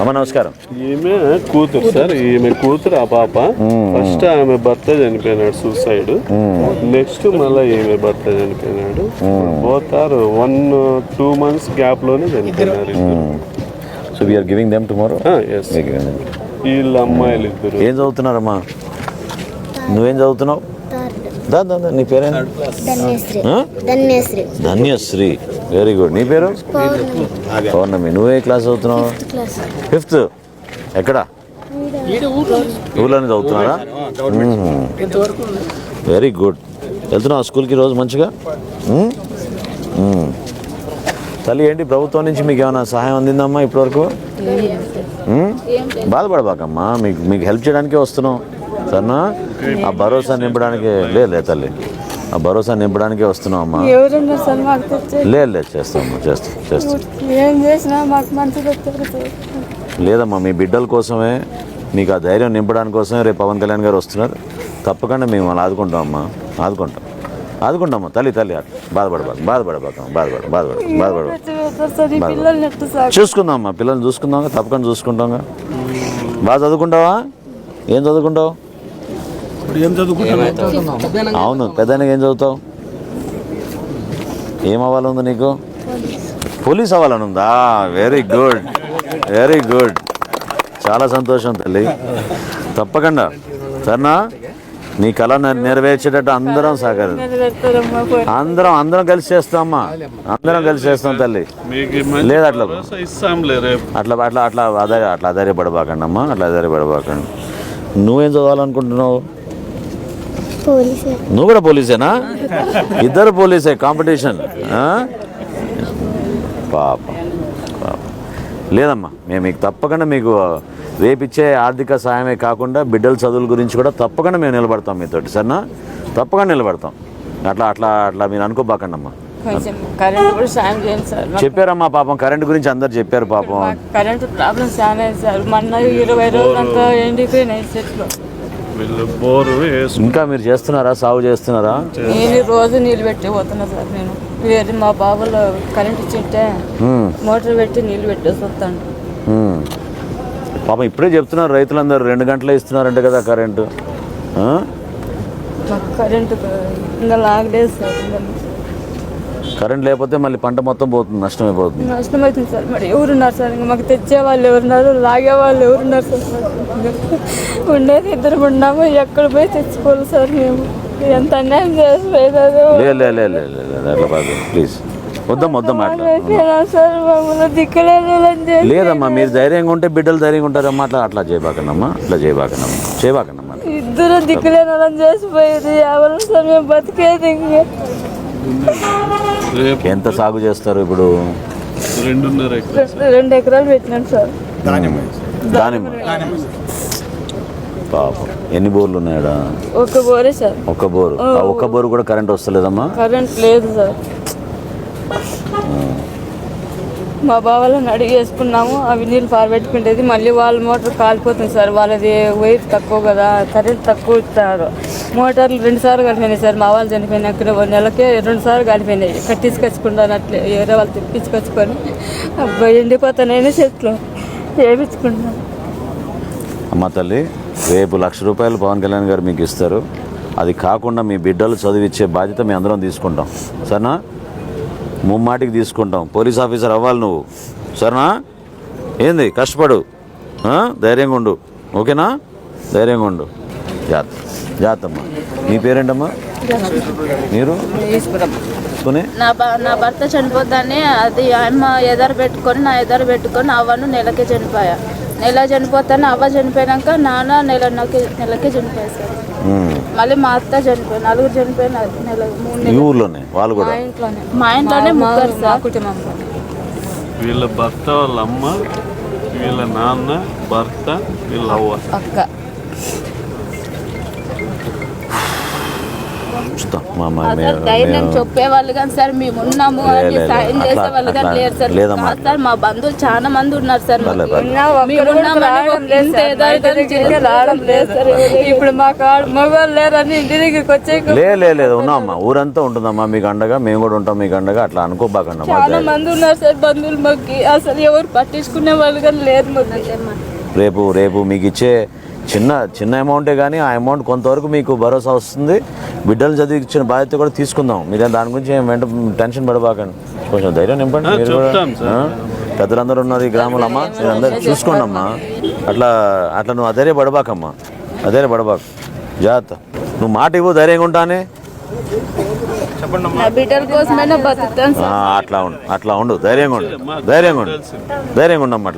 అమ్మ నమస్కారం. ఈమె కూతురు సార్ ఈమె కూతురు ఆ పాప. ఫస్ట్ ఆమె భర్త చనిపోయినాడు సూసైడ్ నెక్స్ట్ మళ్ళీ ఈమె భర్త చనిపోయినాడు. Both are one two months గ్యాప్లోనే చనిపోయినారు so we are giving them tomorrow వీళ్ళ అమ్మాయిలు ఇద్దరు ఏం చదువుతున్నారమ్మా? నువ్వేం చదువుతున్నావు? దా నీ పేరేం ధన్యశ్రీ. ఆ? ధన్యశ్రీ. ధన్యశ్రీ. వెరీ గుడ్ నీ పేరు? పౌర్ణమి. నువ్వే క్లాస్ చదువుతున్నావు? క్లాస్. ఫిఫ్త్? ఎక్కడ? ఊళ్ళోనే చదువుతున్నారా? వెరీ గుడ్ వెళ్తున్నావు స్కూల్కి రోజు మంచిగా. తల్లి ఏంటి ప్రభుత్వం నుంచి మీకు ఏమైనా సహాయం అందిందమ్మా ఇప్పటివరకు? మ్మ్? బాధపడబాకమ్మా. మీకు మీకు హెల్ప్ చేయడానికే వస్తున్నాం. సరేనా ఆ భరోసా నింపడానికి లేదు తల్లి. ఆ భరోసా నింపడానికే వస్తున్నాం అమ్మా ఎవరున్నారు సార్ మాకు తెచ్చే లేదు లేదు చేస్తామమ్మా చేస్తాం చేస్తాం. ఏం చేసినా మాకు మంచిగా వస్తారు సార్ లేదమ్మా మీ బిడ్డల కోసమే మీకు ఆ ధైర్యం నింపడానికి కోసమే రేపు పవన్ కళ్యాణ్ గారు వస్తున్నారు. తప్పకుండా మేము వాళ్ళు ఆదుకుంటాం అమ్మా ఆదుకుంటాం. ఆదుకుంటామమ్మా తల్లి తల్లి బాధపడబాక బాధపడబాక బాధపడ బాధపడ బాధపడ తెచ్చిపెడతారు సార్ ఈ పిల్లల్ని ఎట్టు సార్ చూసుకుందాం అమ్మా పిల్లల్ని చూసుకుందాం తప్పకుండా చూసుకుంటాంగా. బాగా చదువుకుంటావా? ఏం చదువుకుంటావు? అవును పెద్ద ఏం చదువుతావు? ఏం అవ్వాలని నీకు? పోలీస్ అవ్వాలని ఉందా వెరీ గుడ్ వెరీ గుడ్ చాలా సంతోషం తల్లి. తప్పకుండా. సరేనా? నీ కళ నె- నెరవేర్చేటట్టు అందరం పోయి అందరం అందరం కలిసి చేస్తామమ్మా అందరం కలిసి చేస్తాం తల్లి. మీకు లేదు అట్లా. అట్లా అట్లా అట్లా అదే అట్లా ఆధారపడబాకండి అమ్మా. అట్లా ఆధారపడబాకండి నువ్వేం చదవాలనుకుంటున్నావు? నువ్వు కూడా పోలీసేనా? ఇద్దరు పోలీసే కాంపిటీషన్. ఆ? పాపం పాపం. లేదమ్మా మేము మీకు తప్పకుండా మీకు రేపిచ్చే ఆర్థిక సాయమే కాకుండా బిడ్డల చదువుల గురించి కూడా తప్పకుండా మేము నిలబడతాం మీతోటి సరేనా? తప్పకుండా నిలబడతాం. అట్లా అట్లా అట్లా మీరు అనుకోబాకండి అమ్మా చెప్పారమ్మా పాపం కరెంట్ గురించి అందరు చెప్పారు పాపం. మాకు కరెంట్ ప్రాబ్లమ్ చాలా అయింది సార్. మొన్న ఇరవై రోజులంతా ఎండిపోయినాయి చెట్లు. బోరు వేసు ఇంకా మీరు చేస్తున్నారా? సాగు చేస్తున్నారా? నేను రోజు నీళ్ళు పెట్టి పోతున్నా సార్ నేను. వేరే మా బాబులో కరెంట్ ఇచ్చింటే ఉమ్, మోటార్ పెట్టి నీళ్ళు పెట్టేసి వస్తాను. పాపం ఇప్పుడే చెప్తున్నారు రైతులందరూ రెండు గంటలే ఇస్తున్నారంట కదా కరెంటు. కరెంట్ ఇంకా లాగలేదు సార్. ఇంకా కరెంట్ లేకపోతే మళ్ళీ పంట మొత్తం పోతుంది నష్టమైపోతుంది నష్టం అవుతుంది సార్. మరి ఎవరున్నారు సార్? ఇంకా మాకు తెచ్చే వాళ్ళు ఎవరున్నారు? లాగే వాళ్ళు ఎవరున్నారు సార్? ఉండేది ఇద్దరు ఉన్నాము ఎక్కడ పోయి తెచ్చుకోవాలి సార్ మేము? ఎంత అన్యాయం కాదు. ప్లీజ్. వద్దాం వద్దాం అట్లా సార్ మమ్మల్ని దిక్కులేని వాళ్ళని చేసి లేదమ్మా మీరు ధైర్యంగా ఉంటే బిడ్డలు ధైర్యంగా ఉంటారమ్మా అట్లా అట్లా చేయబాకనమ్మా అట్లా చేయబాకనమ్మా చేయబాకనమ్మా. ఇద్దరు దిక్కులేని చేసిపోయేది ఎవరు సార్? మేము బతికేది ఇంకా. ఎంత సాగు చేస్తారు ఇప్పుడు? రెండున్నర. రెండు- ఎకరాలు పెట్టినాను సార్. దానిమ్మ పాపం. ఎన్ని బోర్లు ఉన్నాయడా? ఒక బోరే సార్. ఒక్క బోరు. ఆ ఒక్క బోరు కూడా కరెంట్ వస్తలేదమ్మా? కరెంట్ లేదు సార్. మా బావాలను అడిగి వేసుకున్నాము అవి నీళ్ళు పారబెట్టుకుంటేది మళ్ళీ వాళ్ళ మోటార్ కాలిపోతుంది సార్. వాళ్ళది వెయిట్ తక్కువ కదా. కరెంట్ తక్కువ ఇస్తారు. మోటార్లు రెండు సార్లు కలిపినాయి సార్. మా వాళ్ళు చనిపోయినాక ఒక నెలకే రెండు సార్లు కలిపినాయి. ఇక్కడ అట్లే వేరే వాళ్ళు తెప్పించుకొచ్చుకొని. అబ్బాయి ఎండిపోతానని చెట్లు. వేపించుకుంటాను అమ్మ తల్లి రేపు లక్ష రూపాయలు పవన్ కళ్యాణ్ గారు మీకు ఇస్తారు. అది కాకుండా మీ బిడ్డలు చదివిచ్చే బాధ్యత మేము అందరం తీసుకుంటాం. సరేనా? ముమ్మాటికి తీసుకుంటాం. పోలీస్ ఆఫీసర్ అవ్వాలి నువ్వు. సరేనా? ఏంది? కష్టపడు. ధైర్యంగా ఉండు. ఓకేనా? ధైర్యంగా ఉండు. జాత్ జాతమ్మా. నీ పేరేంటమ్మా? మీరు? నా భర్త చనిపోతానే అది అమ్మ ఎదరు పెట్టుకొని నా ఎదరు పెట్టుకొని అవ్వను నెలకే చనిపోయా. నెల చనిపోతాను అవ్వ చనిపోయాక నాన్న నెల నెలకే చనిపోయా సార్. మళ్ళీ మా అత్త చనిపోయి నలుగురు చనిపోయిన నెల మూడు ఊర్లోనే వాళ్ళు కూడా? మా ఇంట్లోనే. మా ఇంట్లోనే ముగ్గురు సార్. వీళ్ళ భర్త వాళ్ళ అమ్మ వీళ్ళ నాన్న భర్త వీళ్ళ అవ్వ. అక్క. ధైర్యం చెప్పేవాళ్ళు కానీ సార్ మేము ఉన్నాము అని. సాయం చేసేవాళ్ళు కానీ లేరు సార్. మా బంధువులు చాలా మంది ఉన్నారు సార్ లేదు ఇప్పుడు మా కాడు మగవాళ్ళు లేరని ఇంటి దగ్గరికి వచ్చే ఉన్నామమ్మా. ఊరంతా ఉంటుందమ్మా. మీకు అండగా మేము కూడా ఉంటాం మీకు అండగా అట్లా అనుకోబాకండి చాలా మంది ఉన్నారు సార్ బంధువులు మాకు. అసలు ఎవరు పట్టించుకునే వాళ్ళు కానీ లేరు రేపు రేపు మీకు ఇచ్చే చిన్న చిన్న అమౌంటే కానీ ఆ అమౌంట్ కొంతవరకు మీకు భరోసా వస్తుంది. బిడ్డలు చదివించిన బాధ్యత కూడా తీసుకుందాం. మీరే దాని గురించి ఏం వెంట టెన్షన్ పడబాకండి. కొంచెం ధైర్యం నింపండి. మీరు కూడా? పెద్దలందరూ ఉన్నారు ఈ గ్రామంలో అమ్మా. మీరు అందరూ చూసుకోండి అమ్మా అట్లా అట్లా నువ్వు అధైర్య పడబాకమ్మా. అధైర్య పడబాకు. జాగ్రత్త. నువ్వు మాట ఇవ్వు ధైర్యంగా ఉంటానే. అట్లా ఉండు అట్లా ఉండు. ధైర్యంగా ఉండు. ధైర్యంగా ఉండు. ధైర్యంగా ఉండమ్మా